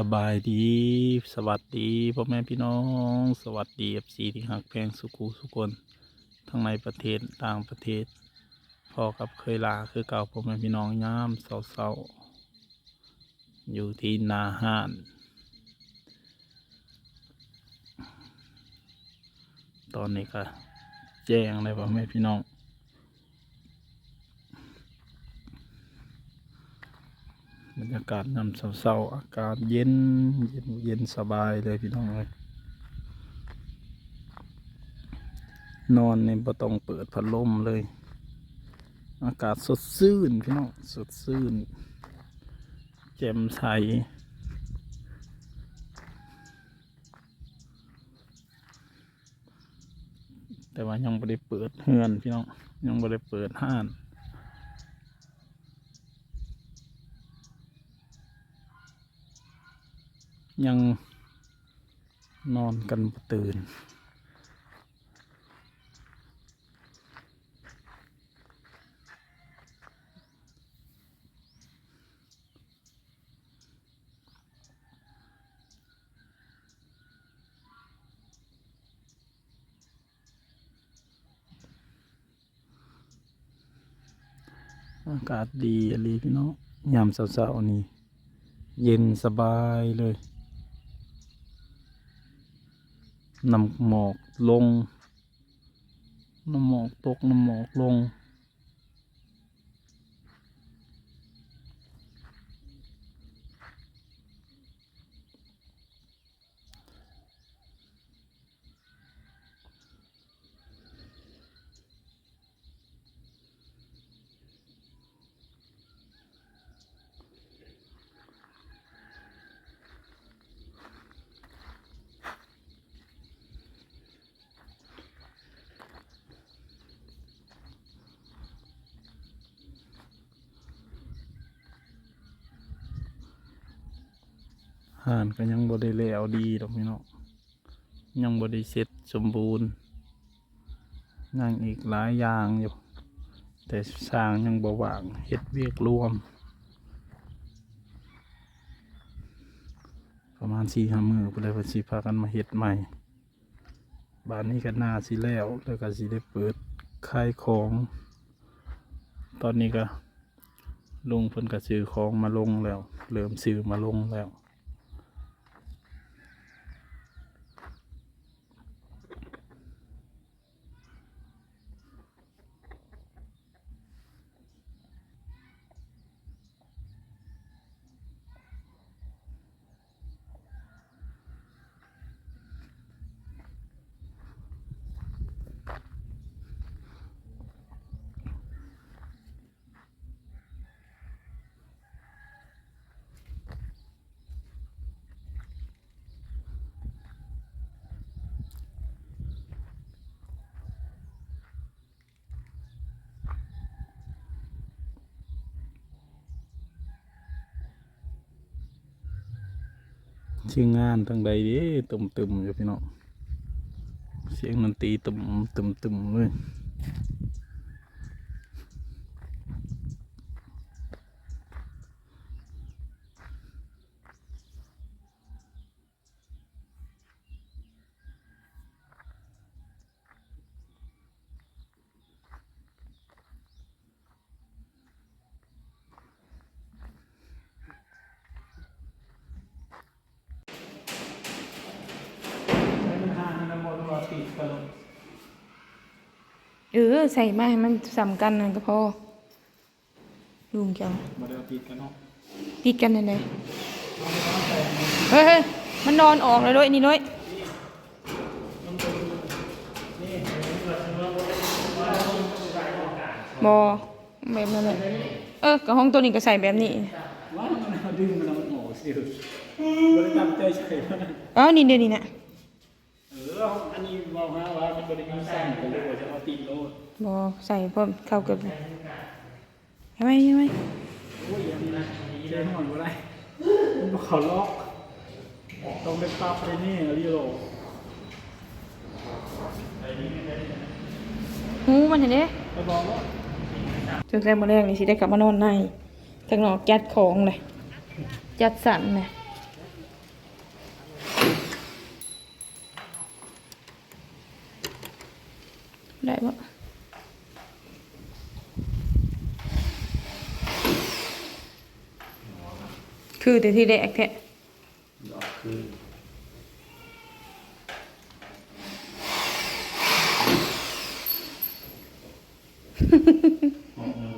สบายดี สวัสดีพ่อแม่พี่น้อง สวัสดีเอฟซีที่หักแพงสุขูสุคนทั้งในประเทศต่างประเทศ พอกับเคยลาคือเก่าพ่อแม่พี่น้องยามเศร้าๆอยู่ที่นาห้าน ตอนนี้ก็แจ้งเลยพ่อแม่พี่น้อง รรยากาศนำเศร้าๆอากาศเย็นเย็นเย็นสบายเลยพี่น้องเลยนอนในบ่ต้องเปิดพัดลมเลย อากาศสดชื่นพี่น้องสดชื่นแจ่มใสแต่ว่ายังไม่ได้เปิดเฮือนพี่น้องยังไม่ได้เปิดห้าน ยังนอนกันตื่น อากาศดีอะไรพี่น้องยามเช้าๆนี่เย็นสบายเลย น้ำหมอกลง น้ำหมอกตกน้ำหมอกลง ห่านก็ยังบ่ได้แล้วดีดอกพี่น้องยังบ่ได้เสร็จสมบูรณ์ยังอีกหลายอย่างอยู่ แต่สร้างยังบว่างเฮ็ดเวียกรวม ประมาณสี่ห้ามือไปเลยพิ่นสิพากันมาเฮ็ดใหม่บ้านนี้ก็น่าสิแล้วแล้วก็สิได้เปิดขายของ ตอนนี้ก็ลุงเพิ่นก็ซื้อของมาลงแล้ว เริ่มซื้อมาลงแล้ว ชื่องานทางใดดิตุ่มตุ่มๆอยู่พี่น้องเสียงดนตรีตุ่มตุ่มตุ่มๆเลย เออใส่มาให้มันสำกันนั่นก็พอลุงเจ้ามาเดี๋ยวติดกันเนาะติดกันนั่นเลยเฮ้ยเฮ้ยมันนอนออกเลยด้วยนี่ด้วยบอแบบนั้นเลยเออกับห้องตัวนี้ก็ใส่แบบนี้ว้าวมันดึงมันแล้วมันออกสิบริกรรมใจใช่ไหมเอ้านี่เดี๋ยวนี้นะเอออันนี้บอกฮะว่ามันบริกรรมสั้นก็เลยว่าจะเอาตีนโลดบอใส่เพิ่มเข้าเกับใช่ไหมใช่ไหมโอ้ยยังนะเจ๊หน่อยว่าไรมันบอกเขาล็อกต้องไปปรับไปนี่รีโหลดหูมันเห็นเด้ไปบอกว่าจนแรกมาแรกนี่สิได้กลับมานอนในทางนอกจัดของเลยจัดสรรเลย ได้ปะคือแต่ที่แรกแท้ดอกคือ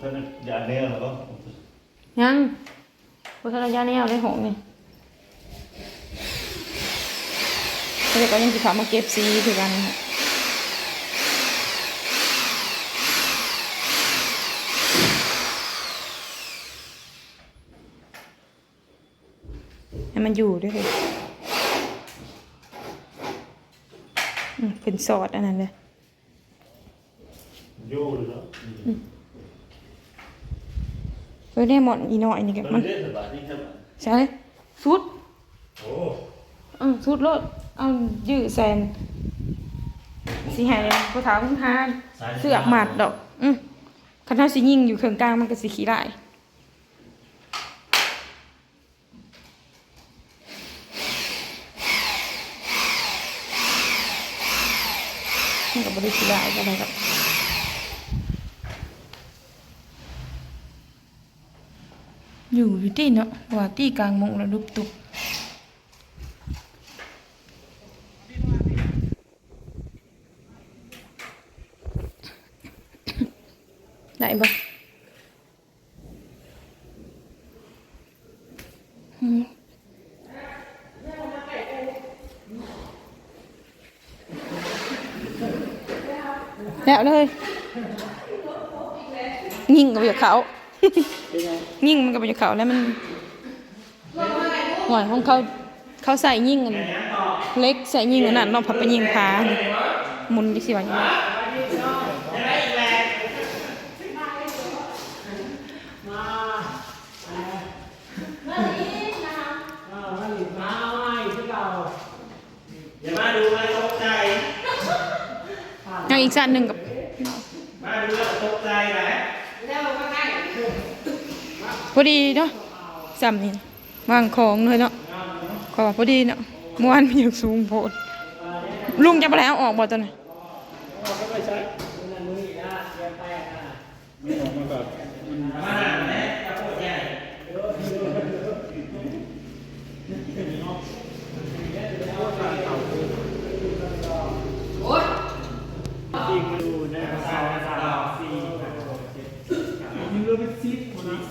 ท่านยาแนวแล้วก็ยังพุทธระยะแนวได้หงนี่เดี๋ยวก็ยังสิขามาเก็บซีคือกันค่ะ มันอยู่ด้วยเลยอืมเป็นซอสอันนั้นเลยโย่เลยเนาะเฮ้ยได้หมดอีน้อยนี่แกมัมันนเล่นสบายที่ครับใช่สุดโอ้เออสุดรถเอายื้อแซนสิให้ผู้เฒ่าคุณทานเสือกหมัดดอก อืมคันเฮาสิยิงอยู่เครื่องกลางมันก็สิขี้ได้ มันก็บ่ได้ขี้ได้ก็ได้ครับอยู่อยู่ที่เนาะว่าที่กลางมงแล้วลุกตุกได้ปะอืม แล้วเลยยิงกับเหยียบเขายิงมันกับเหยียบเขาแล้วมันหวยของเขาเขาใส่ยิงกันเล็กใส่ยิงอันนั้นเนาะพับไปยิงพาหมุนดิสิวะยังไง อย่ามาดูมาตกใจ ยังอีกสั้นหนึ่งกับมาดูแล้วตกใจไหมพอดีเนาะจำนี่วางของเลยเนาะขอพอดีเนาะเมื่อวานมีอยู่สูงโพดลุงจะไปแล้วออกบ่ตอนนี้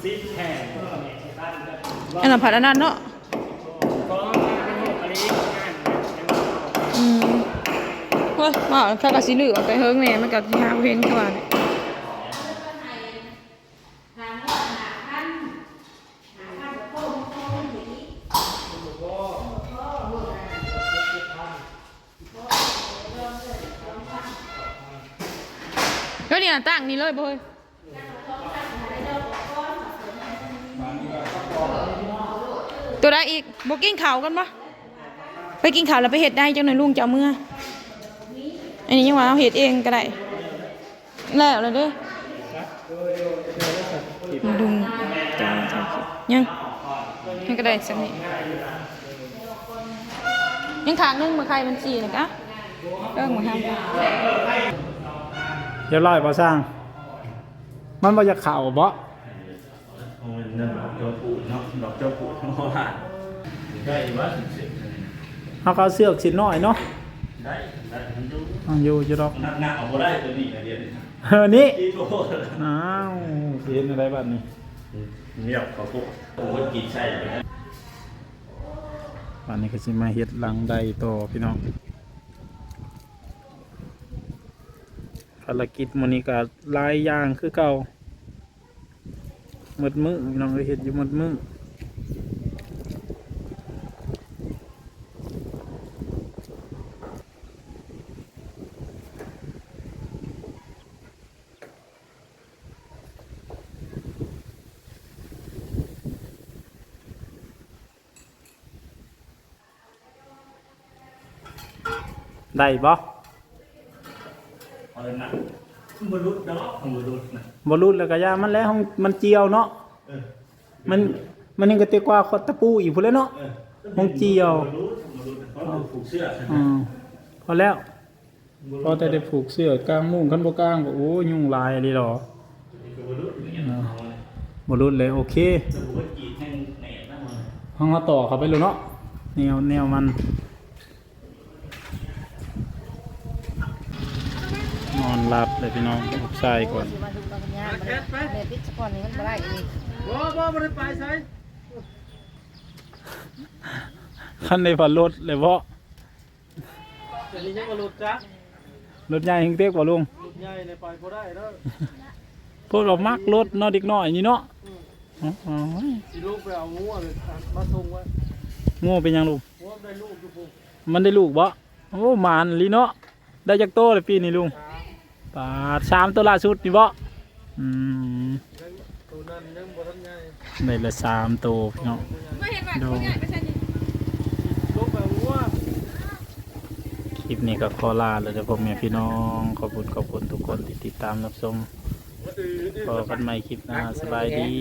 ซิปแทน อันนั้นผัดอันนั้นเนาะอืมเฮ้ยมาข้าวกะสิเหลือไปเฮิงแหน่มันกับที่หาเพลงเข้ามาเนี่ยก็นี่น่ะตั้งนี่เลยบ่เฮ้ย ตัวได้อีกบกกินข่าวกันปะไปกินข่าวแล้วไปเห็ดได้จังหน่อยลุงจะเอาเมื่อ อันนี้ยังว่าเอาเห็ดเองก็ได้ แล้วเลยด้อลุงจะยังยังก็ได้สักนิดยังขางนึงมาใครมันสี่เลยกะเออมาทำเรียบร้อยพอสร้าง มันบ่จะเข่าบ่โอ้ย นั่นดอกเจ้าปูเนาะดอกเจ้าปูเนาะได้ว่าสิบเขาก็เอาเสือกสิน้อยเนาะได้ได้มันดูเอาอยู่จะดอกนักหนักเอาบ่ได้ตัวนี้นะเดียวนี้เออนี่ที่โทษอ้าวเห็นอะไรบ้างนี่เงียบเขาพวกโอ้ยกินใช่เลยวันนี้ก็สิมาเฮ็ดหลังใดต่อพี่น้องภารกิจมื้อนี้ก็หลายอย่างคือเก่า หมดมือพี่น้องเอ้ยเฮ็ดอยู่หมดมือได้บ่เอาเลยนะ มนุษย์เนาะมนุษย์นะบ่รุดแล้วก็ยามันแล้วมันเจียวเนาะ เออมัน มันยังกระเตกว่าขอตะปูอีกพุ่นแหล้วเนาะ เออมงเจียวมนุษย์มนุษย์เพราะเราผูกเสื้อใช่ไหมอืมพอแล้ว พอแต่ได้ผูกเสื้อกลางมุ้งคันบ่กลางก็โอ้ยยุ่งลายอะไรหรอเนาะบ่รุดเลยโอเคห้องเราต่อเข้าไปเลยเนาะแนวแนวมัน นอนหลับเลยพี่น้องลูกชายก่อนสิมาดูกันยามมันแม่ติดสปอนนี่มันบ่ได้อีกขั้นในฝันรถเลยเพราะแต่นี่ยังมาหลุดจ้ะรถใหญ่เฮงเต็กว่าลุงหลุดใหญ่ในไปพอได้แล้วพูดว่ามักรถเนอเด็กน้อยนี่เนาะอ๋ออ๋อสิลูกไปเอางัวเลยมาส่งไว้โง่เป็นหยังลุงงัวได้ลูกอยู่ปุ๊บมันได้ลูกบ่โอ้หมานลีเนาะได้จักโตเลยปีนี้ลุง ปาสามตัวล่าสุดนี่บ่อืมตัวนั้นยังบ่ทันใหญ่ได้ละสามตัวพี่น้องไม่เห็นว่าดูคนใหญ่ไม่ใช่นี่ลงไปหัวคลิปนี้ก็ขอลาแล้วเด้อพ่อแม่พี่น้องขอบคุณขอบคุณทุกคนที่ติดตามรับชมพอกันใหม่คลิปหน้าสบายดี